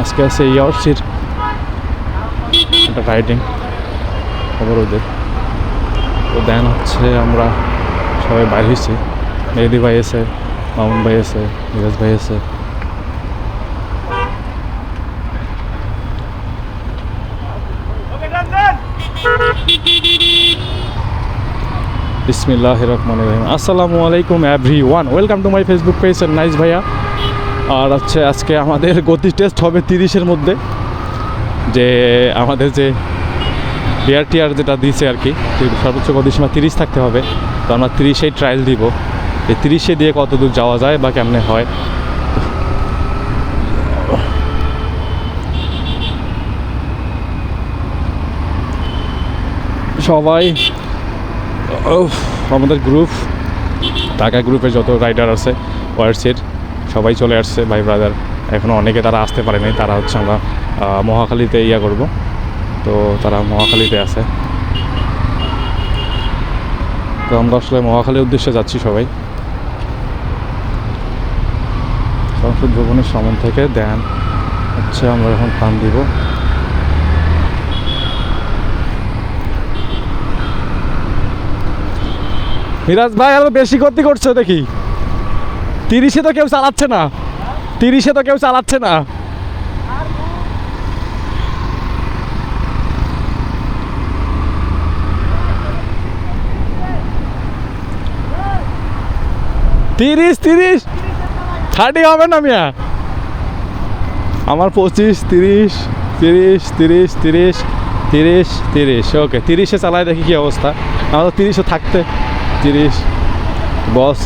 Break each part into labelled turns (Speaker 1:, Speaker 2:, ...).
Speaker 1: আজকে আছে ইয়ার্সির একটা রাইডিং খবর ওদের। তো দেন হচ্ছে আমরা সবাই বাইর হয়েছি। মেহেদি ভাই আছে, মামুন ভাই আছে মিরাজ ভাই আছে। বিসমিল্লাহ রহমান রহিম। আসসালামু আলাইকুম everyone welcome to my Facebook page nice ভাইয়া আর হচ্ছে আজকে আমাদের গতি টেস্ট হবে তিরিশের মধ্যে। যে আমাদের যে বিআর টিআর যেটা দিয়েছে আর কি সর্বোচ্চ গতিসীমা তিরিশ থাকতে হবে। তো আমরা তিরিশেই ট্রায়াল দিব। এই তিরিশে দিয়ে কত দূর যাওয়া যায় বা কেমনে হয়? সবাই আমাদের গ্রুপ ঢাকা গ্রুপে যত রাইডার আছে ওয়ার্সের সবাই চলে আসছে, ভাই ব্রাদার এখনও অনেকে তারা আসতে পারেনি, তারা হচ্ছে আমরা মহাখালীতে ইয়া করব। তো তারা মহাখালীতে আছে। তো আমরা আসলে মহাখালীর উদ্দেশ্যে যাচ্ছি সবাই। সংসদ ভবনের সামন থেকে দেন, হচ্ছে আমরা এখন টান দিব। মিরাজ ভাই, আরও বেশি গতি করছ দেখি। তিরিশে তো কেউ চালাচ্ছে না। তিরিশে তো কেউ চালাচ্ছে না। তিরিশ তিরিশ। থার্টি হবে না মিয়া। আমার পঁচিশ, তিরিশ তিরিশ তিরিশ তিরিশ তিরিশ তিরিশ। ওকে তিরিশে চালায় দেখি কি অবস্থা। আমার তো তিরিশে থাকতে। তিরিশ। বস।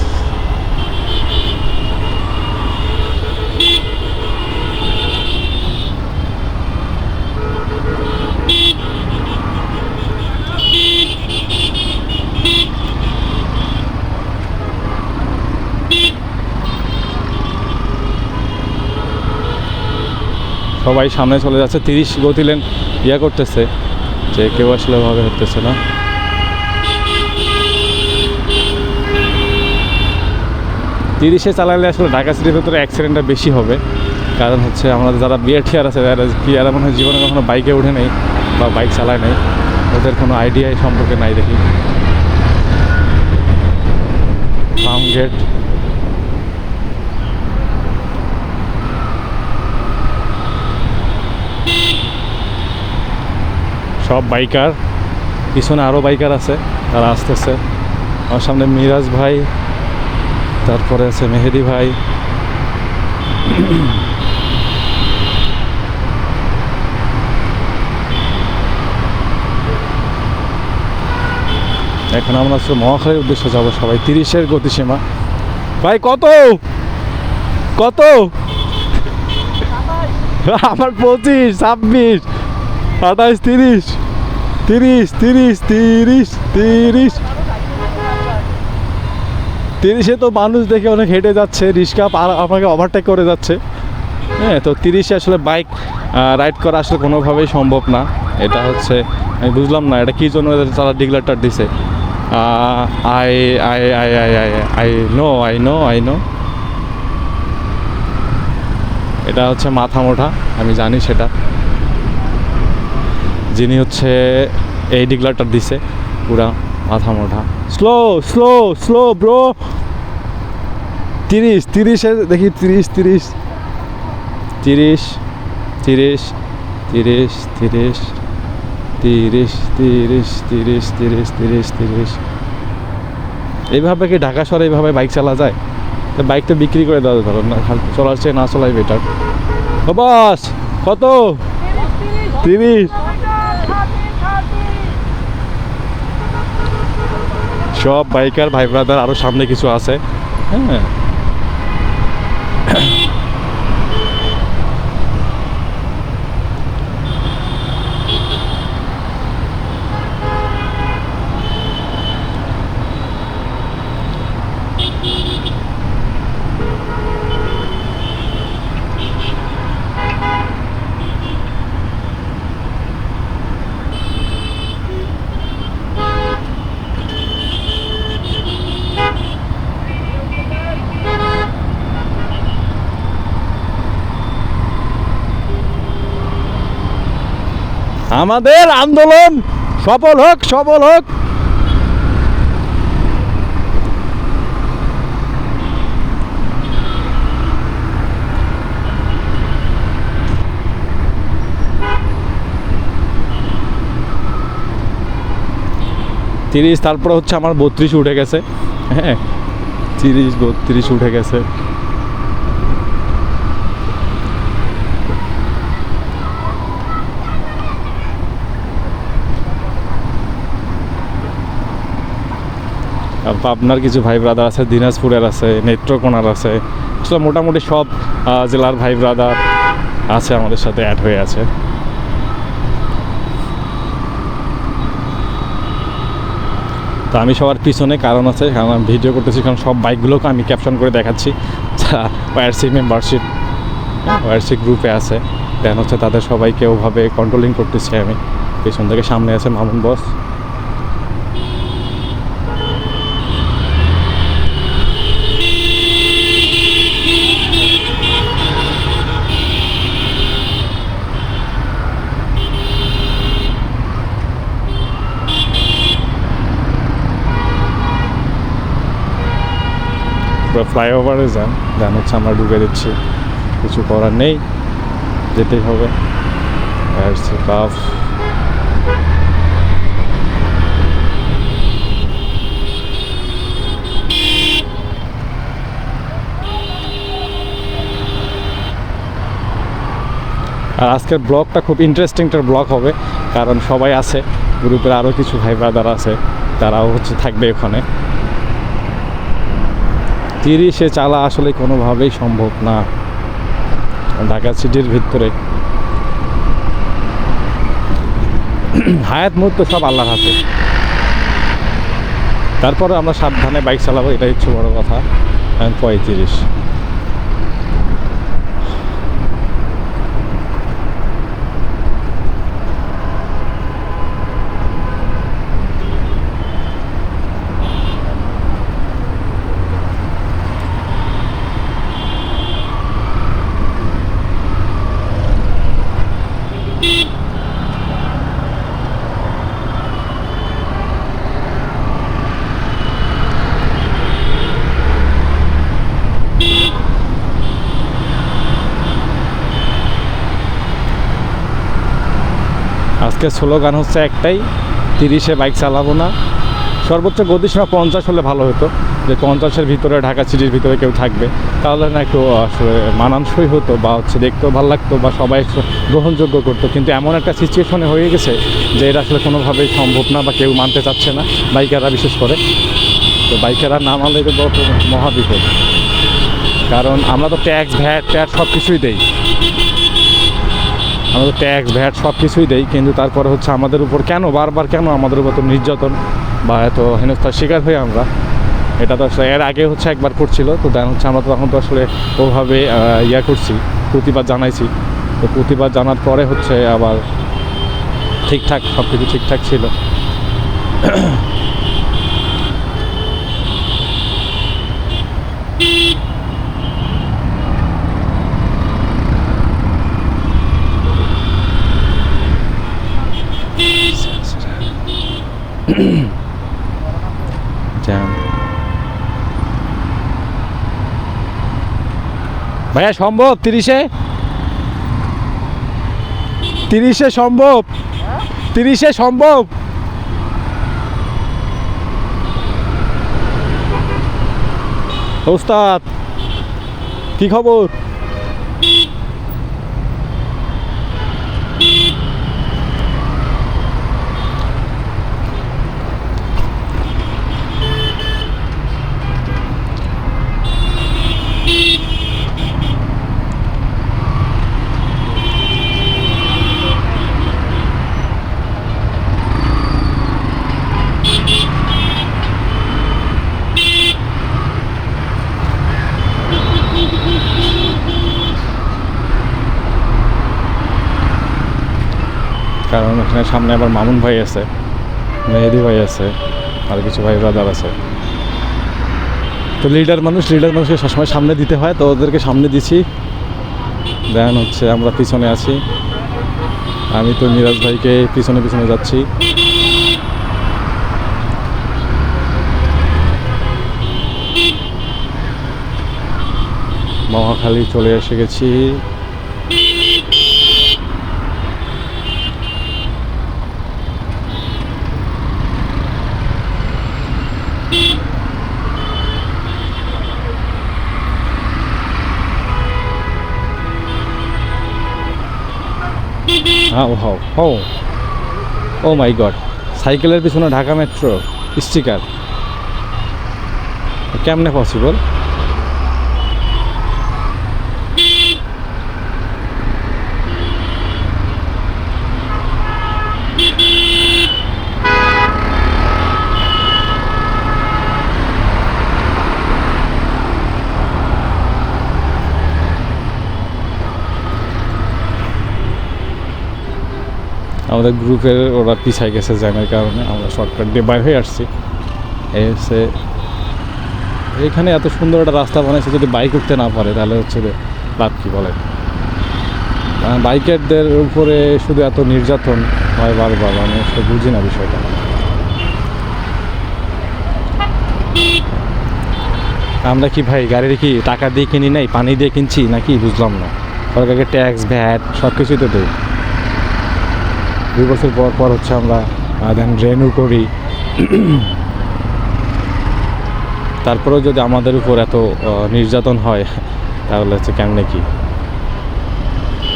Speaker 1: সবাই সামনে চলে যাচ্ছে, তিরিশ গতি লেন ইয়া করতেছে, যে কেউ আসলে ভাবে হতেছে না। তিরিশে চালালে আসলে ঢাকা সিটির ভেতরে অ্যাক্সিডেন্টটা বেশি হবে। কারণ হচ্ছে আমাদের যারা বিয়ার ঠিয়ার আছে, যারা মনে হয় জীবনে কখনো বাইকে উঠে নেই বা বাইক চালায় নেই, ওদের কোনো আইডিয়া এই সম্পর্কে নাই দেখি। ফার্ম গেট সব বাইকার। পিছনে আরও বাইকার আছে, তারা আসতেছে। আমার সামনে মিরাজ ভাই, তারপরে আছে মেহেদি ভাই। এখন আমরা হচ্ছে মহাখালীর উদ্দেশ্যে যাব সবাই, তিরিশের গতিসীমা। ভাই, কত? কত? আমার পঁচিশ, ছাব্বিশ আঠাইশ তিরিশ। তিরিশ তিরিশ তিরিশ তিরিশ। তিরিশে তো মানুষ দেখে অনেক হেঁটে যাচ্ছে, রিক্সা পার- আমাকে ওভারটেক করে যাচ্ছে। হ্যাঁ তো তিরিশে আসলে বাইক রাইড করা আসলে কোনোভাবেই সম্ভব না। এটা হচ্ছে, আমি বুঝলাম না, এটা কী জন্য তারা ডিগলারটা দিছে? I I I I I I know I know I know এটা হচ্ছে মাথা মোটা, আমি জানি সেটা। যিনি হচ্ছে এই ডিগলারটা দিছে, পুরা মাথা মোটা। স্লো স্লো স্লো ব্রো তিরিশ, তিরিশে দেখি, তিরিশ তিরিশ। তিরিশ তিরিশ তিরিশ তিরিশ তিরিশ তিরিশ তিরিশ তিরিশ তিরিশ তিরিশ। এইভাবে কি ঢাকা শহরে এইভাবে বাইক চালা যায়? তো বাইকটা বিক্রি করে দেওয়া ধরো না চলার চেয়ে না চলাই বেটার বাস কত? তিরিশ। সব বাইকার ভাই ব্রাদার আরও সামনে কিছু আছে হ্যাঁ। আমাদের আন্দোলন সফল হোক সফল হোক। তিরিশ, তারপরে হচ্ছে আমার বত্রিশ উঠে গেছে। হ্যাঁ তিরিশ, বত্রিশ উঠে গেছে। পাবনার কিছু ভাই ব্রাদার আছে, দিনাজপুরের আছে নেত্রকোনার আছে। আসলে মোটামুটি সব জেলার ভাই ব্রাদার আছে আমাদের সাথে অ্যাড হয়ে আছে। তো আমি সবার পিছনে কারণ আছে, কারণ আমি ভিডিও করতেছি, কারণ সব বাইকগুলোকে আমি ক্যাপশন করে দেখাচ্ছি। যারা ওয়ারসি মেম্বারশিপ ওয়ারসি গ্রুপে আছে। দেন হচ্ছে তাদের সবাইকে ওভাবে কন্ট্রোলিং করতেছি আমি। পেছন থেকে সামনে আছে মামুন বস পুরো ফ্লাইওভারে যান। দেন হচ্ছে আমরা ঢুকে দিচ্ছি। কিছু করার নেই। যেতেই হবে। কাফ আর আজকের ব্লগটা খুব ইন্টারেস্টিং একটা ব্লগ হবে। কারণ সবাই আছে। গ্রুপের আরও কিছু ভাই ব্রাদার আছে। তারাও হচ্ছে থাকবে ওখানে। তিরিশে চালা আসলে কোনোভাবেই সম্ভব না। ঢাকা সিটির ভিতরে। হায়াত মুহূর্ত সব আল্লাহর হাতে। তারপরে আমরা সাবধানে বাইক চালাবো, এটাই হচ্ছে বড় কথা। পঁয়ত্রিশ। আজকে স্লোগান হচ্ছে একটাই, তিরিশে বাইক চালাবো না। সর্বোচ্চ গতিসীমা পঞ্চাশ হলে ভালো হতো, যে পঞ্চাশের ভিতরে, ঢাকা সিটির ভিতরে কেউ থাকবে। তাহলে না একটু আসলে মানানসই হতো বা হচ্ছে দেখতেও ভালো লাগতো বা সবাই গ্রহণযোগ্য করতো। কিন্তু এমন একটা সিচুয়েশনে হয়ে গেছে যে এটা আসলে কোনোভাবেই সম্ভব না বা কেউ মানতে চাচ্ছে না, বাইকাররা বিশেষ করে। তো বাইকাররা না মানলে তো বড় মহাবিপদ। কারণ আমরা তো ট্যাক্স, ভ্যাট, ট্যাট সব কিছুই দেই। আমরা তো ট্যাক্স, ভ্যাট সব কিছুই দেই কিন্তু তারপরে হচ্ছে আমাদের উপর কেন, বারবার কেন আমাদের উপর তো নির্যাতন বা এত হেনস্থার শিকার হই আমরা? এটা তো আসলে এর আগে হচ্ছে একবার করছিল তো দেন হচ্ছে আমরা তো তখন তো আসলে ওভাবে ইয়া করছি, প্রতিবাদ জানাইছি। তো প্রতিবাদ জানার পরে হচ্ছে আবার ঠিকঠাক সব কিছু ঠিকঠাক ছিল। ভাইয়া সম্ভব? তিরিশে? তিরিশে সম্ভব? তিরিশে সম্ভব? ওস্তাদ কি খবর? এখানে সামনে আবার মামুন ভাই আছে, মেহেদি ভাই আছে, আর কিছু ভাই ব্রাদার আছে। তো লিডার মানুষ লিডার মানুষকে সবসময় সামনে দিতে হয়, তো ওদেরকে সামনে দিছি। দেন হচ্ছে আমরা পিছনে আছি। আমি তো মিরাজ ভাইকে পিছনে পিছনে যাচ্ছি। মহাখালী চলে এসে গেছি। হ্যাঁ ও হাও ও। ও মাই গড সাইকেলের পিছনে ঢাকা মেট্রো স্টিকার। কেমনে পসিবল আমাদের গ্রুপের ওরা পিছাই গেছে জ্যামের কারণে, আমরা শর্টকাট দিয়ে বাইর হয়ে আসছি। হচ্ছে এখানে এত সুন্দর একটা রাস্তা বানাইছে যদি বাইক উঠতে না পারে, তাহলে হচ্ছে লাভ কী বলে বাইকারদের উপরে শুধু এত নির্যাতন হয় বারবার, আমি সে বুঝি না বিষয়টা। আমরা কি ভাই গাড়ির কি টাকা দিয়ে কিনি নাই, পানি দিয়ে কিনছি নাকি? বুঝলাম না। সরকারকে ট্যাক্স ভ্যাট সব কিছুই তো দেয় দুই বছর পর পর হচ্ছে আমরা দেন রেনু করি। তারপরেও যদি আমাদের উপর এত নির্যাতন হয়, তাহলে হচ্ছে কেমনে কি?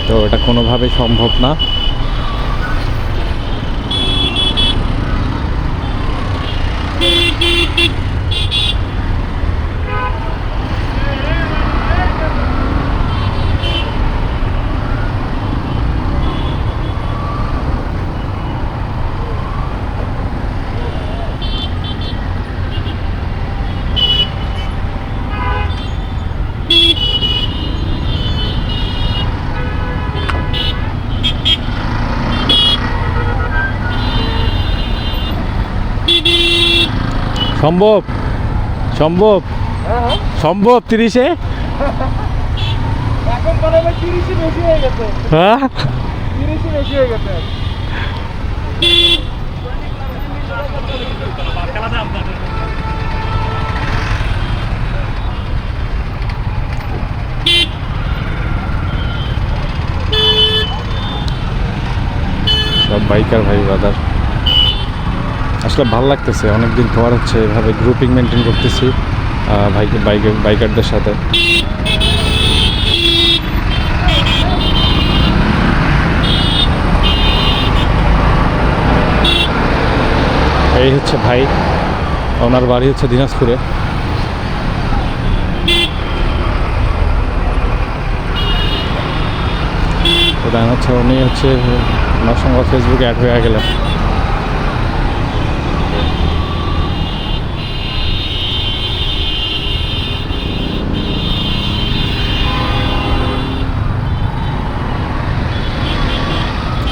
Speaker 1: তো এটা কোনোভাবে সম্ভব না। সম্ভব? সম্ভব? সম্ভব তিরিশে?
Speaker 2: হয়
Speaker 1: সব বাইকার ভাই ব্রাদার আসলে ভালো লাগতেছে। অনেকদিন পর হচ্ছে এভাবে গ্রুপিং মেনটেন করতেছি বাইক বাইক বাইকারদের সাথে। এই হচ্ছে ভাই, ওনার বাড়ি হচ্ছে দিনাজপুরে। দেন হচ্ছে উনি হচ্ছে, ওনার সঙ্গে ফেসবুকে অ্যাড হয়ে গেলেন।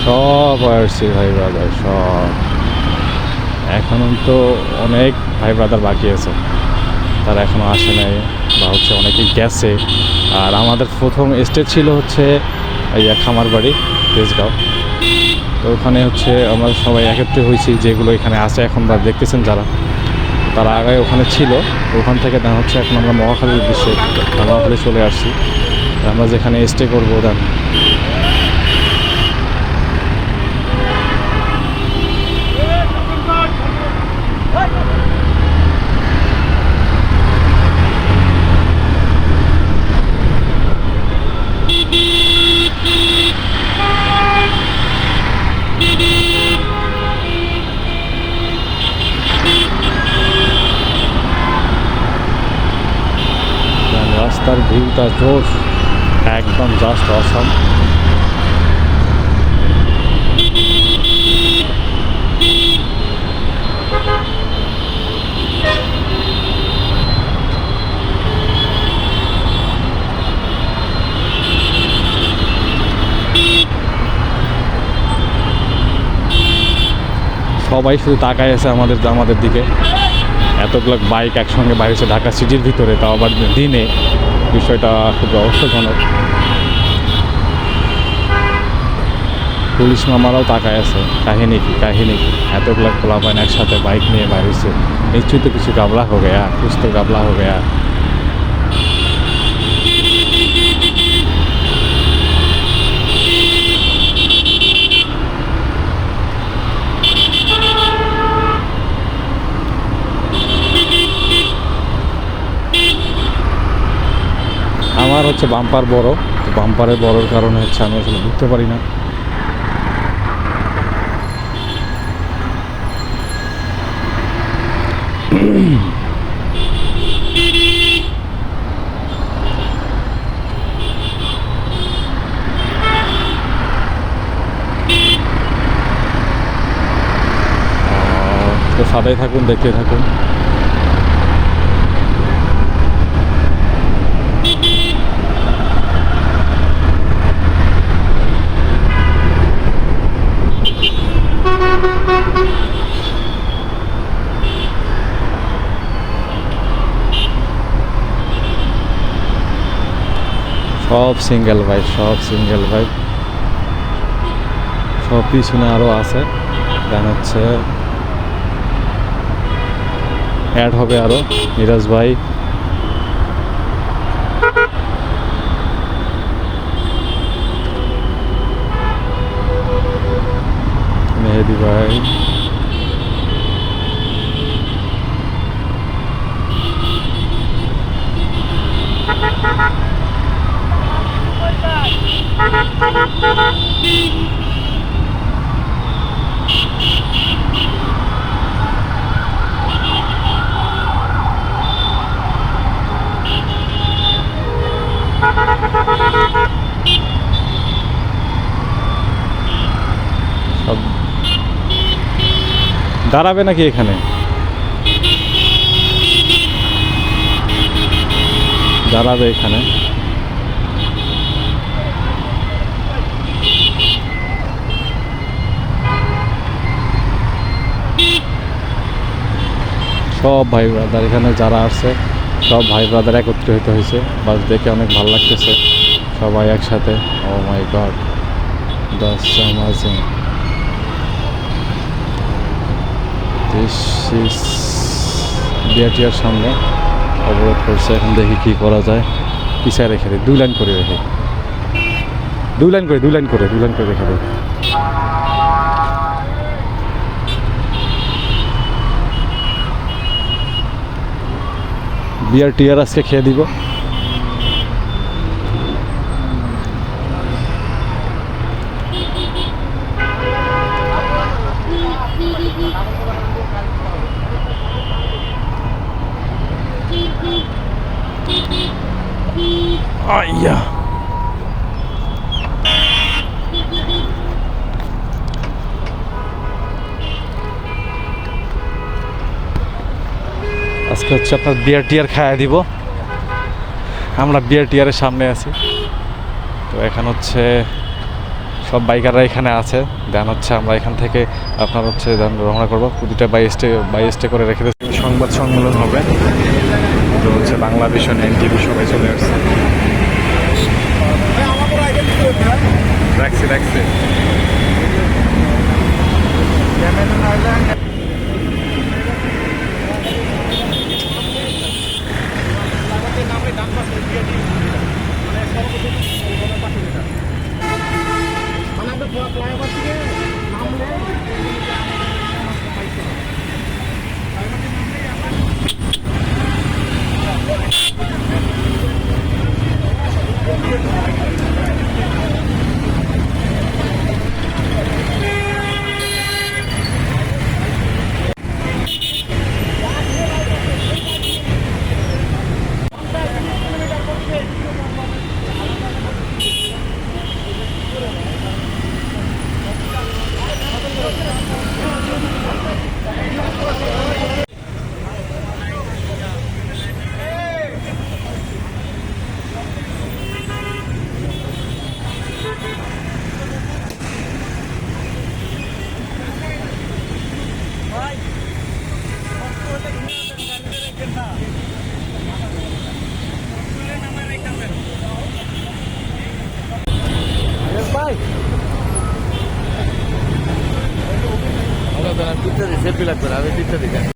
Speaker 1: সব আসছি ভাই ব্রাদার সব। এখন তো অনেক ভাই ব্রাদার বাকি আছে। তারা এখনও আসে নাই বা হচ্ছে অনেকেই গেছে। আর আমাদের প্রথম স্টেজ ছিল হচ্ছে এই খামার বাড়ি তেজগাঁও। তো ওখানে হচ্ছে আমরা সবাই একত্রে হয়েছি যেগুলো এখানে আছে এখন বা দেখতেছেন যারা। তারা আগে ওখানে ছিল। ওখান থেকে দেখা হচ্ছে এখন আমরা মহাখালীর উদ্দেশ্যে মহাখালী চলে আসছি। আমরা যেখানে স্টে করব দেন দেন ভিউটা জোশ, একদম জাস্ট অসাম সবাই শুধু তাকায় আছে আমাদের আমাদের দিকে। এতগুলো বাইক একসঙ্গে বাইরেছে ঢাকা সিটির ভিতরে, তাও আবার দিনে বিষয়টা খুব রহস্যজনক। পুলিশ মামারাও তাকায় আছে, কাহিনী কি কাহিনী কি? এতগুলো খোলা পায় একসাথে বাইক নিয়ে বাইরেছে নিশ্চয়ই তো কিছু গাবলা হো গেয়া গাবলা হো গয়া। আমার হচ্ছে বাম্পার বড়। তো বাম্পারের বড়র কারণে হচ্ছে আমি আসলে বুঝতে পারি না। তো সাদাই থাকুন দেখতে থাকুন। সব সিঙ্গেল বাইক সব সিঙ্গেল বাইক সব পিছনে আরও আছে। দেন হচ্ছে অ্যাড হবে আরও মিরাজ ভাই। মেহেদি ভাই। দাঁড়াবে নাকি এখানে? দাঁড়াবে এখানে। সব ভাই ব্রাদার এখানে যারা আসছে, সব ভাই ব্রাদার একত্রিত হয়েছে বাস দেখে অনেক ভালো লাগতেছে। সবাই একসাথে। Oh my god that's amazing বিআরটিআর সামনে অবরোধ করছে। এখন দেখি কি করা যায়। পিছায় রেখে দেয় দুই লাইন করে রেখে। দুই লাইন করে, দুই লাইন করে, দুই লাইন করে রেখে দেয় বিয়ার টিয়ার আজকে খেয়ে দিব। আইয়া আজকে হচ্ছে আপনার বিয়ার টিয়ার খাইয়ে দিব। আমরা বিয়ার টিয়ারের সামনে আছি। তো এখন হচ্ছে সব বাইকাররা এখানে আছে। দেন হচ্ছে আমরা এখান থেকে আপনার হচ্ছে দেন রওনা করব। প্রতিটা বাই স্টে বাই স্টে করে রেখে দিচ্ছি। সংবাদ সম্মেলন হবে। তো হচ্ছে বাংলা ভিশন এনটিভি সবাই চলে আসছে। রাখছি রাখছি।